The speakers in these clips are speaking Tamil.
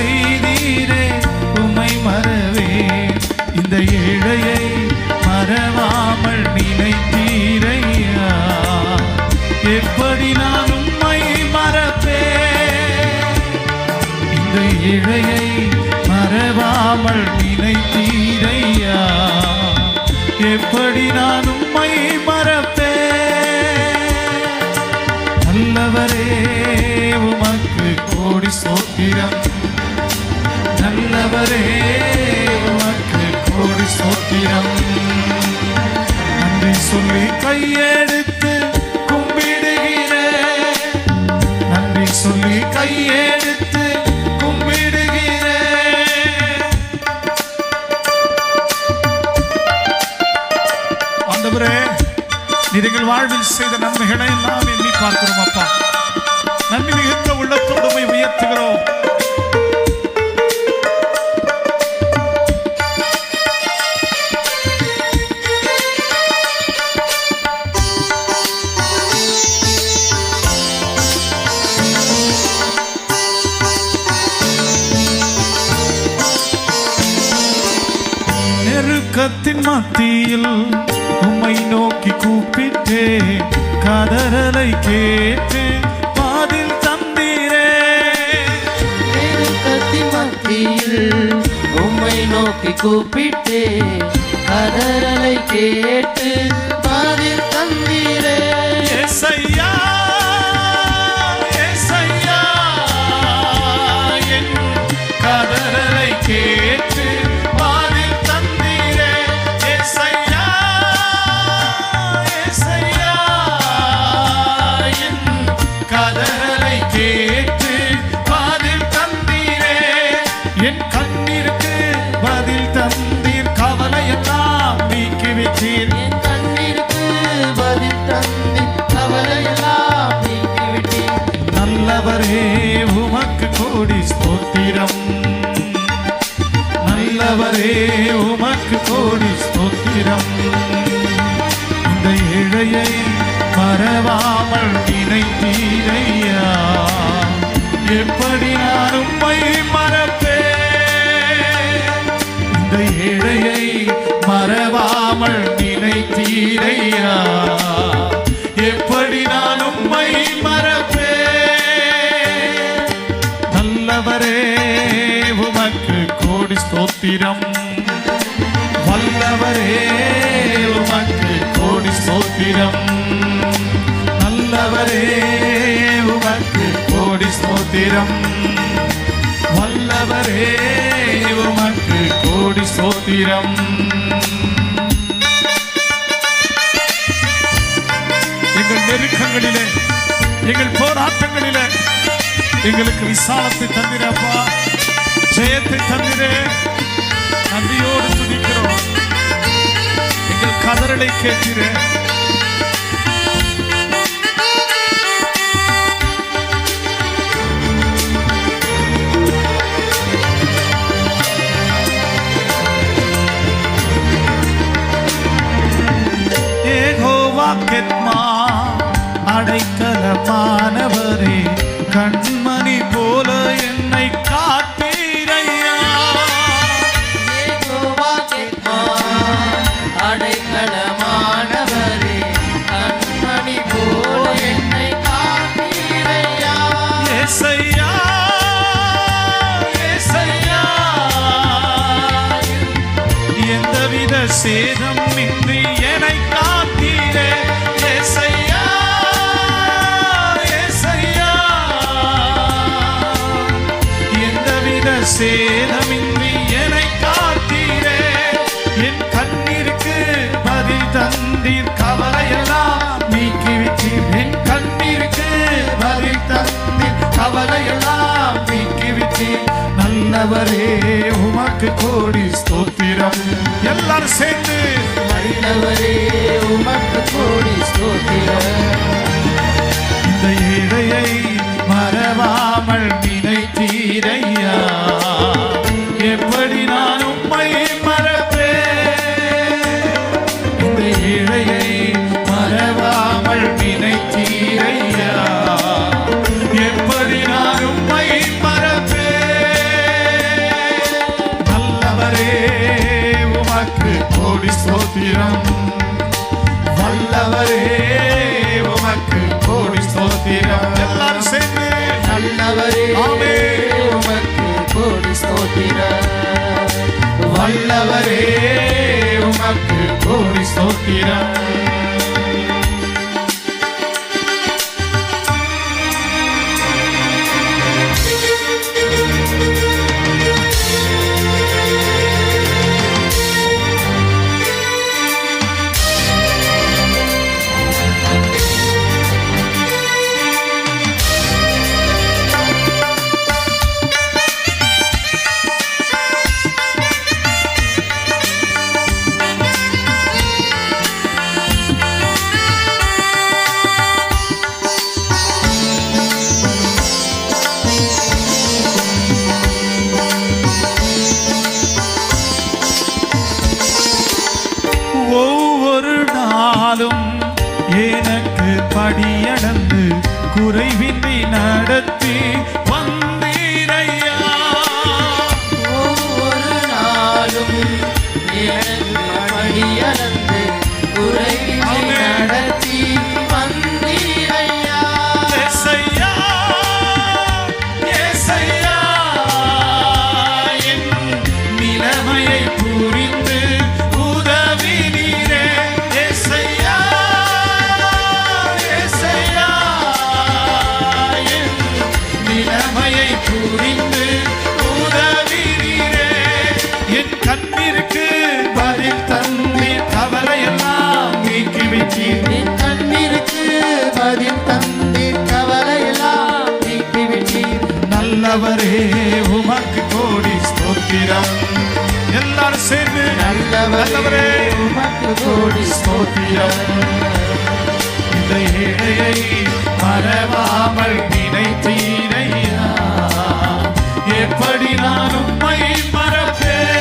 செய்தீரே உமை மறவே. இந்த ஏழையை மறவாமல் நினைத்தீரையா எப்படி நான் உம்மை மறப்பே இந்த ஏழையை மறவாமல் நினைத்தீரையா எப்படி நான் உம்மை மறப்பே நல்லவரே உமக்கு கோடி சோக்கிரம் நல்லவரே உமக்கு கோடி சோத்திரம். நன்றி சொல்லி கையெடுத்து கும்பிடுகிறேன் நன்றி சொல்லி கையெடுத்து கும்பிடுகிறேன் ஆண்டவரே நீங்கள் வாழ்வில் செய்த நன்மைகளை எல்லாம் எண்ணி பார்க்கிறோம் அப்பா. நன்றி மிகுந்த உள்ளத்தோடு உயர்த்துகிறோம். நெருக்கத்தின் மத்தியில் உம்மை நோக்கி கூப்பிட்டே கதறலை கேட்டு பாதில் தந்தீரே. நெருக்கத்தின் மத்தியில் உம்மை நோக்கி கூப்பிட்டே கதறலை கேட்டு பாதில் தந்தீரே. என் கண்ணீருக்கு பதில் தந்தீர் கவலையெல்லாம் நீக்கிவிட்டீர். என் கண்ணீருக்கு பதில் தந்தி கவலையெல்லாம் நீக்கிவிட்டீர். நல்லவரே உமக்கு கோடி ஸ்தோத்திரம். நல்லவரே உமக்கு கோடி ஸ்தோத்திரம். இந்த ஏழையை மறவாமல் நினைத்தீரையா? எப்படி நான் உம்மை மறப்பேன்? ஏழையை மறவாமல் நினைத்தீரையா? எப்படி நான் உம்மை மறப்பே நல்லவரே உமக்கு கோடி ஸ்தோத்திரம். வல்லவரே உமக்கு கோடி ஸ்தோத்திரம். நல்லவரே உமக்கு கோடி ஸ்தோத்திரம். வீரம் எங்கள் நெருக்கங்களிலே எங்கள் போராட்டங்களிலே எங்களுக்கு விசாலத்தை தந்திரப்பா ஜெயத்தை தந்திரே. நன்றியோடு துதிக்கிறோம். எங்கள் கதறலை கேட்கிறேன். ஏகோவா கெத்மா அடைக்கலமானவரே கண்மணி போல என்னை காத்தீரையா அடைக்கலமானவரே, கண்மணி போல என்னை காத்தீரையா. ஏசையா ஏசையா எந்தவித சேதம் தந்தீர் கவலையெல்லாம் நீக்கிவிட்டீர் என் கண்ணீருக்கு பதில் தந்தீர் கவலையெல்லாம் நீக்கிவிட்டீர் நல்லவரே உமக்கு கோடி ஸ்தோத்திரம். எல்லாரும் சேர்ந்து நல்லவரே உமக்கு கோடி ஸ்தோத்திரம். இந்த ஏழையை மறவா மறவாமல் நினைத்தீரையா கோடி ஸ்தோத்திரம். வல்லவரே உமக்கு கோடி ஸ்தோத்திரம். எல்லாரும் சேர்ந்து. நல்லவரே. உமக்கு கோடி ஸ்தோத்திரம். வல்லவரே உமக்கு கோடி ஸ்தோத்திரம். குறைவின்றி நடத்தி கோடி ஸ்தோத்திரம். இந்த ஏழையை மறவாமல் நினைத்தீரையா எப்படி நான் உண்மை மறப்பேன்?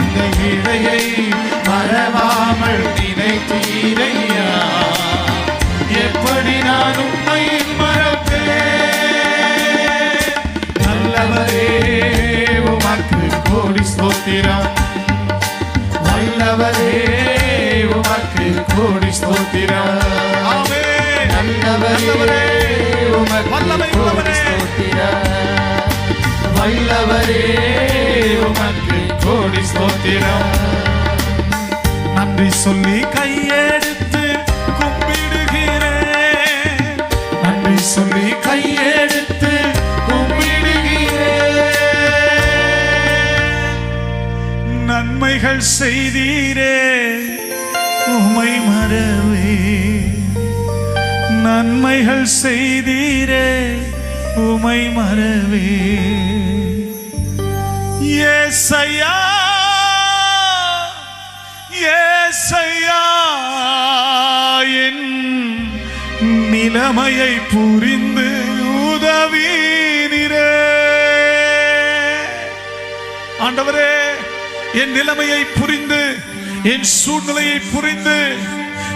இந்த ஏழையை மறவாமல் நீ ஸ்தோத்திரம். நல்லவரே வல்லமை உள்ளவரே. வல்லவரே உமக்கு கோடி ஸ்தோத்திரம். நன்றி சொல்லி கையெடுத்து கும்பிடுகிறேன். நன்றி சொல்லி கையெடுத்து கும்பிடுகிறேன். நன்மைகள் செய்தீரே. நன்மைகள் செய்தீரே உமை மறவே. ஏசையா ஏசையா என் நிலைமையை புரிந்து உதவினீரே. ஆண்டவரே என் நிலைமையை புரிந்து என் சூழ்நிலையை புரிந்து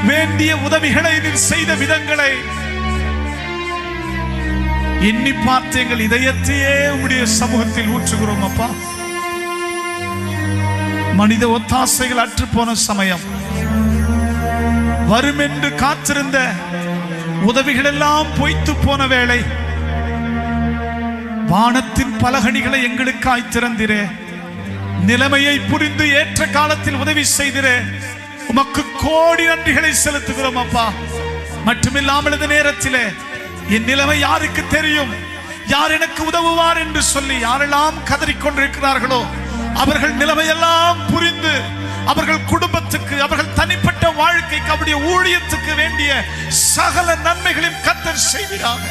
வேண்டிய உதவிகளை நீர் செய்த விதங்களை. எண்ணி பார்த்து எங்கள் இதயத்தையே உடைய சமூகத்தில் ஊற்றுகிறோம் அப்பா. மனித ஒத்தாசைகள் அற்று போன சமயம். வரும் என்று காத்திருந்த உதவிகள் எல்லாம் பொய்த்து போன வேளை. வானத்தின் பலகணிகளை எங்களுக்காய் திறந்திரே. நிலைமையை புரிந்து ஏற்ற காலத்தில் உதவி செய்திரே. உமக்கு கோடி நன்றிகளை செலுத்துகிறோம் அப்பா. மட்டுமில்லாமல் இந்த நேரத்திலே என் நிலைமை யாருக்கு தெரியும்? யார் எனக்கு உதவுவார் என்று சொல்லி யாரெல்லாம் கதறிக்கொண்டிருக்கிறார்களோ அவர்கள் நிலைமையெல்லாம் புரிந்து அவர்கள் குடும்பத்துக்கு அவர்கள் தனிப்பட்ட வாழ்க்கைக்கு அவருடைய ஊழியத்துக்கு வேண்டிய சகல நன்மைகளையும் கத்தர் செய்கிறார்.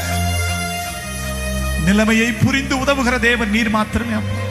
நிலைமையை புரிந்து உதவுகிற தேவன் நீர் மாத்திரமே அப்பா.